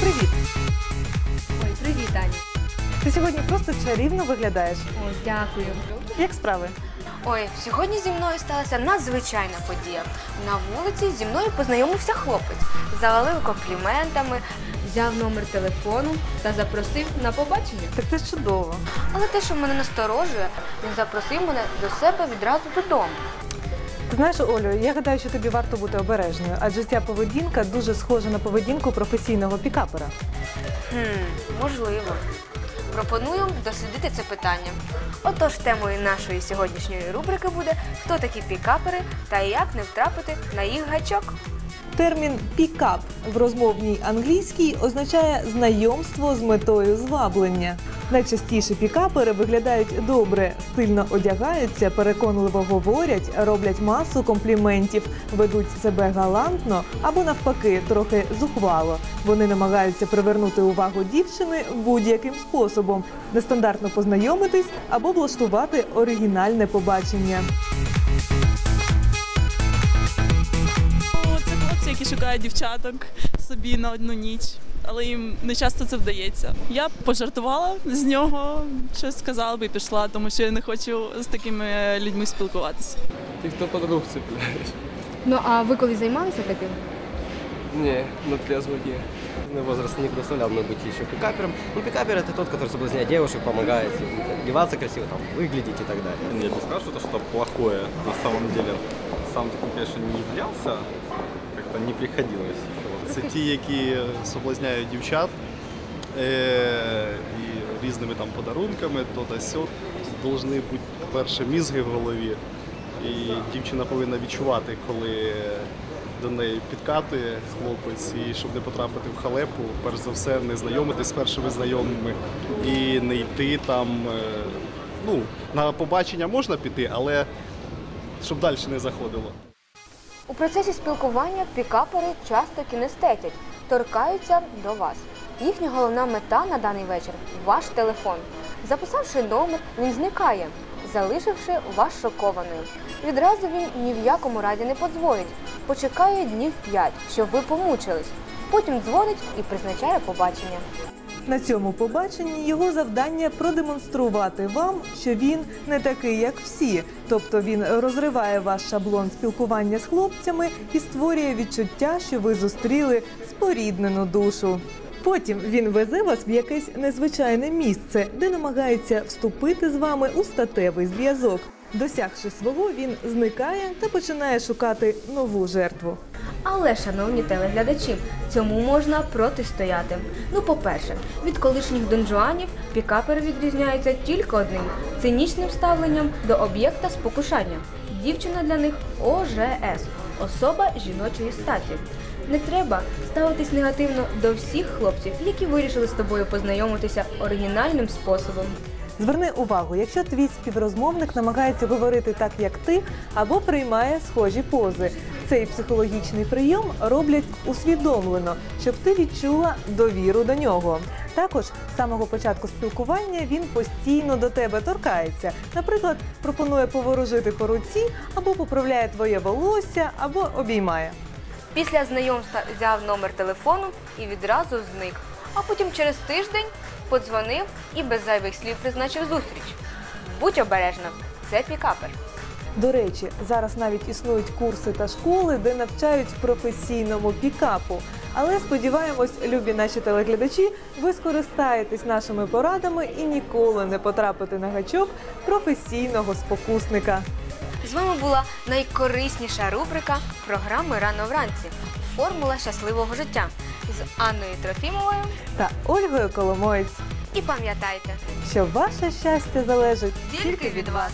привіт! Ой, привіт, Аня. Ти сьогодні просто чарівно виглядаєш. Ой, дякую. Як справи? Ой, сьогодні зі мною сталася надзвичайна подія. На вулиці зі мною познайомився хлопець, завалив компліментами, взяв номер телефону та запросив на побачення. Так це чудово. Але те, що мене насторожує, він запросив мене до себе відразу додому. Знаєш, Олю, я гадаю, що тобі варто бути обережною, адже ця поведінка дуже схожа на поведінку професійного пікапера. Хм, можливо. Пропоную дослідити це питання. Отож, темою нашої сьогоднішньої рубрики буде Хто такі пікапери та як не втрапити на їх гачок. Термін пікап в розмовній англійській означає знайомство з метою зваблення. Найчастіше пікапери виглядають добре, стильно одягаються, переконливо говорять, роблять масу компліментів, ведуть себе галантно або навпаки трохи зухвало. Вони намагаються привернути увагу дівчини будь-яким способом, нестандартно познайомитись або влаштувати оригінальне побачення. Це хлопці, які шукають дівчаток собі на одну ніч, але їм не часто це вдається. Я пожартувала з нього, щось сказала би і пішла, тому що я не хочу з такими людьми спілкуватися. Ті, хто подруг цепляєш. Ну а ви коли займалися таким? Не, на трезвую не. Мой возраст не представлял мне быть еще пикапером. Ну, пикапер это тот, который соблазняет девушек, помогает им одеваться красиво, там, выглядеть и так далее. Я не скажу, что это что-то плохое на самом деле. Сам таким, конечно, не являлся, как-то не приходилось. Це ті, які соблазняють дівчат і різними там подарунками, то та сьо. Должны бути, по-перше, мізги в голові. І дівчина повинна відчувати, коли до неї підкатує хлопець, і щоб не потрапити в халепу, перш за все, не знайомитись з першими знайомими і не йти там. е, Ну, на побачення можна піти, але щоб далі не заходило. У процесі спілкування пікапери часто кінестетять, торкаються до вас. Їхня головна мета на даний вечір ваш телефон. Записавши номер, він зникає, залишивши вас шокованою. Відразу він ні в якому разі не подзвонить. Почекає днів п'ять, щоб ви помучились. Потім дзвонить і призначає побачення. На цьому побаченні його завдання продемонструвати вам, що він не такий, як всі. Тобто він розриває ваш шаблон спілкування з хлопцями і створює відчуття, що ви зустріли споріднену душу. Потім він везе вас в якесь незвичайне місце, де намагається вступити з вами у статевий зв'язок. Досягши свого, він зникає та починає шукати нову жертву. Але, шановні телеглядачі, цьому можна протистояти. Ну, по-перше, від колишніх донжуанів пікапери відрізняються тільки одним цинічним ставленням до об'єкта спокушання. Дівчина для них ОЖС особа жіночої статі. Не треба ставитись негативно до всіх хлопців, які вирішили з тобою познайомитися оригінальним способом. Зверни увагу, якщо твій співрозмовник намагається говорити так, як ти, або приймає схожі пози. Цей психологічний прийом роблять усвідомлено, щоб ти відчула довіру до нього. Також з самого початку спілкування він постійно до тебе торкається. Наприклад, пропонує поворожити по руці, або поправляє твоє волосся, або обіймає. Після знайомства взяв номер телефону і відразу зник. А потім через тиждень подзвонив і без зайвих слів призначив зустріч. Будь обережна, це пікапер. До речі, зараз навіть існують курси та школи, де навчають професійному пікапу. Але сподіваємось, любі наші телеглядачі, ви скористаєтесь нашими порадами і ніколи не потрапите на гачок професійного спокусника. З вами була найкорисніша рубрика програми Рано вранці Формула щасливого життя з Анною Трофімовою. Та Ольгою Коломоєць, І пам'ятайте, що ваше щастя залежить тільки від вас.